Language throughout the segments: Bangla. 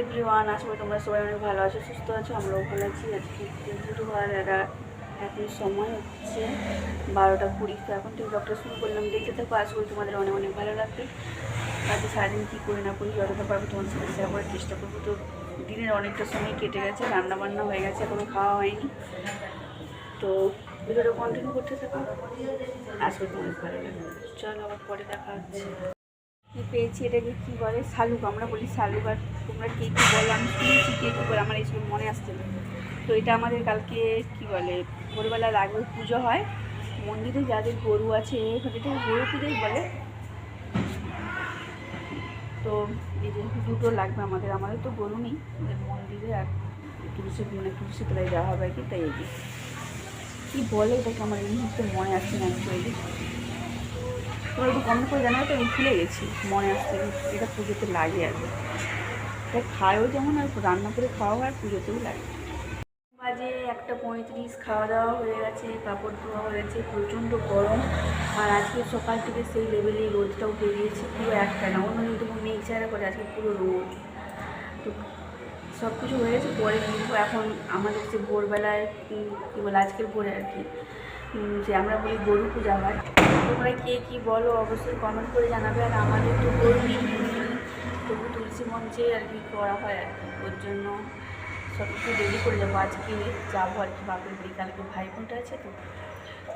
এভরিওয়ান আসলে তোমরা সবাই অনেক ভালো আছো, সুস্থ আছো, আমরাও ভালো আছি। আজকে এরা এখন সময় হচ্ছে বারোটা কুড়ি। তো এখন থেকে ডক্টর শুরু করলাম দেখতে থাকো, আশা করি তোমাদের অনেক অনেক ভালো লাগবে। আজকে সারাদিন কী করি না করি, যতটা পারব তোমার সাথে শেয়ার করার চেষ্টা করব। তো দিনের অনেকটা সময় কেটে গেছে রান্না বান্না হয়ে গেছে এখনও খাওয়া হয়নি। তো ভিডিওটা কন্টিনিউ করতে থাকো। আশা করি তোমাদের ভালো লাগবে। চলো, আবার পরে দেখা হচ্ছে। কি পেয়েছি এটাকে কী বলে? শালুক আমরা বলি শালুক আর তোমরা কে কী বলো? আমি শুনেছি কে কী বলে, আমার এইসব মনে আসছে না। তো এটা আমাদের কালকে, কি বলে ভোরবেলা লাগবে পুজো হয়। মন্দিরে যাদের গরু আছে এটাকে গরু পুজোই বলে। তো এই যে দুটো লাগবে আমাদের আমাদের তো গরু নেই। মন্দিরে আর তুলসী মানে তুলসী তলায় যাওয়া হবে আর কি, তাই এই কী বলে এটাকে, আমার এই মুহূর্তে মনে আসছে না তৈরি তোমরা একটু কমেন্ট করে জানাবে তো, আমি ভুলে গেছি, মনে আসছে এটা পুজোতে লাগে আর এটা খায়ও যেমন আর রান্না করে খাওয়া হয় আর পুজোতেও লাগে। বাজে একটা পঁয়ত্রিশ খাওয়া দাওয়া হয়ে গেছে, কাপড় ধোয়া হয়ে গেছে, প্রচণ্ড গরম। আর আজকে সকাল থেকে সেই লেভেলে রোদটাও বেরিয়েছে পুরো একটা না, অন্য দিন তখন মেঘ ছাড়া করে, আজকে পুরো রোদ। তো সব কিছু হয়ে গেছে, পরে কিন্তু এখন আমাদের যে ভোরবেলায় কী বলে, আজকের ভোরে আর কি যে আমরা বলি গরু পূজা হয়। তোমরা কে কী বলো, অবশ্যই কমেন্ট করে জানাবে। আর আমাদের তো গরু তবু তুলসী মঞ্চে আর কি করা হয় আর কি। ওর জন্য সব কিছু রেডি করে যাব আজকে যাব আর কি বাপের বাড়ি। কালকে ভাই বোনটা আছে তো।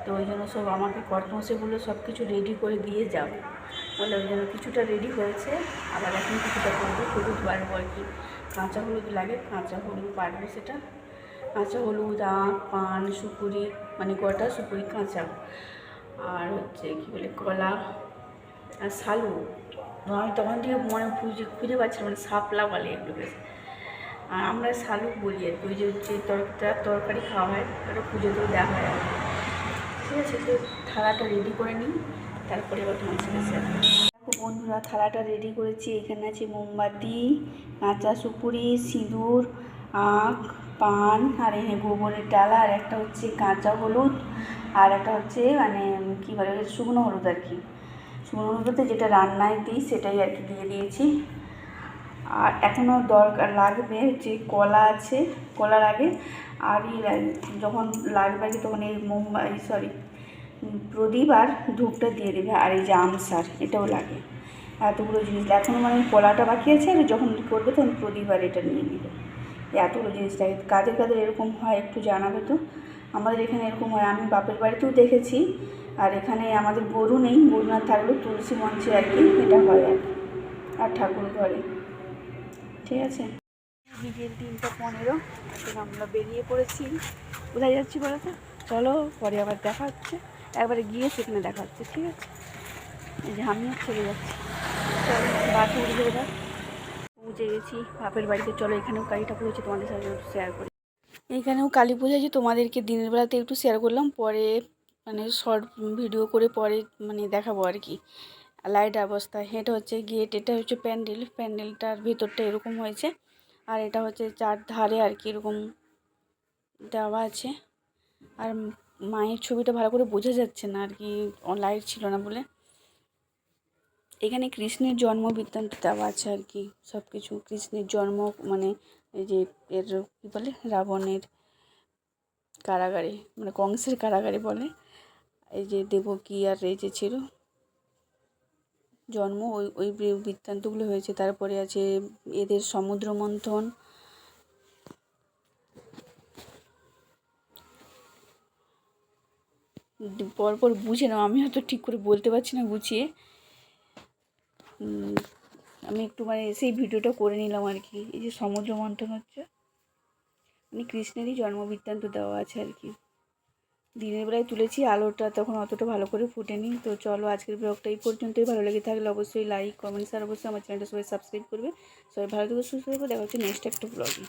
তো ওই জন্য সব আমাকে কর্তমশে বলে সব কিছু রেডি করে দিয়ে যাব বলে ওই জন্য কিছুটা রেডি হয়েছে। আবার এখন কিছুটা করব। হলুদ বাড়বো আর কি কাঁচা হলুদ লাগে, কাঁচা হলুদ বাড়বে সেটা। কাঁচা হলুদ আখ পান, সুপুরি মানে গোটা সুপুরি কাঁচা। আর হচ্ছে কী বলে, কলা আর শালু। আমি তখন থেকে মনে খুঁজে খুঁজে পাচ্ছিলাম মানে শাপলা বলে এগুলো বেশ। আর আমরা শালুক বলি আর ওই যে যে তরকারি তরকারি খাওয়া হয়, ওটা পুজোতেও দেওয়া হয় আর ঠিক আছে, তো থালাটা রেডি করে নিই, তারপরে এবার তোমার সাথে বন্ধুরা, থালাটা রেডি করেছি, এখানে আছে মোমবাতি, কাঁচা সুপুরি, সিঁদুর, আখ পান, আর এই গোবরের ডালা, আর একটা হচ্ছে কাঁচা হলুদ, আর একটা হচ্ছে মানে কী বলে শুকনো হলুদ আর কি। শুকনো হলুদতে যেটা রান্নায় দিই, সেটাই আর কি দিয়ে দিয়েছি। আর এখনও দরকার লাগবে যে কলা আছে, কলার আগে। আর যখন লাগবে তখন এই মোমবাই সরি প্রদীপ আর ধূপটা দিয়ে দেবে, আর এই যে আমসার এটাও লাগে। এতগুলো জিনিস। এখনও মানে কলাটা বাকি আছে, আর যখন করবে তখন প্রদীপ আর এটা নিয়ে নেবে। এতগুলো জিনিস লাগে কাদের কাদের এরকম হয় একটু জানাবে তো? আমাদের এখানে এরকম হয়, আমি বাপের বাড়িতেও দেখেছি। আর এখানে আমাদের গরু নেই গরু না থাকলেও তুলসী মঞ্চে আর কি এটা হয় আর আর ঠাকুর ঘরে। ঠিক আছে? বিকেল তিনটা পনেরো, এখন আমরা বেরিয়ে পড়েছি। কোথায় যাচ্ছি বলো তো? চলো, পরে আবার দেখা হচ্ছে। একবারে গিয়ে সেখানে দেখা হচ্ছে, ঠিক আছে? এই যে আমিও চলে যাচ্ছি। চলো, বাসে উঠে পৌঁছে গেছি, বাপের বাড়িতে চলো, এখানেও কালী ঠাকুর হচ্ছে তোমাদের সাথে শেয়ার করি। এখানেও কালী পুজো আছে, তোমাদেরকে দিনের বেলাতে একটু শেয়ার করলাম, পরে মানে শর্ট ভিডিও করে পরে মানে দেখাবো আর কি। লাইট অবস্থা, এটা হচ্ছে গেট এটা হচ্ছে প্যান্ডেল প্যান্ডেলটার ভেতরটা এরকম হয়েছে, আর এটা হচ্ছে চার ধারে আর কি এরকম দেওয়া আছে। আর মায়ের ছবিটা ভালো করে বোঝা যাচ্ছে না আর কি লাইট ছিল না বলে। এখানে কৃষ্ণের জন্ম বৃত্তান্ত দেওয়া আছে আর কি সব কিছু কৃষ্ণের জন্ম মানে এই যে এর কী বলে? রাবণের কারাগারে মানে কংসের কারাগারে বলে। এই যে দেবকী আর এই যে ছিল, জন্ম ওই ওই বৃত্তান্তগুলো হয়েছে। তারপরে আছে এদের সমুদ্র মন্থন। পরপর বুঝে নাও, আমি হয়তো ঠিক করে বলতে পারছি না গুছিয়ে আমি একটু মানে সেই ভিডিওটা করে নিলাম আর কি। এই যে সমুদ্র মন্থন হচ্ছে। মানে কৃষ্ণেরই জন্ম বৃত্তান্ত দেওয়া আছে আর কি। দিনের বেলায় তুলেছি আলোটা, তখন অতটা ভালো করে ফুটেনি। তো চলো আজকের ব্লগটা এই পর্যন্তই। ভালো লেগে থাকলে অবশ্যই লাইক কমেন্টস আর অবশ্যই আমার চ্যানেলটা সবাই সাবস্ক্রাইব করবে। সবাই ভালো থেকে, সুস্থ থাকবে দেখা হচ্ছে নেক্সট একটা ব্লগে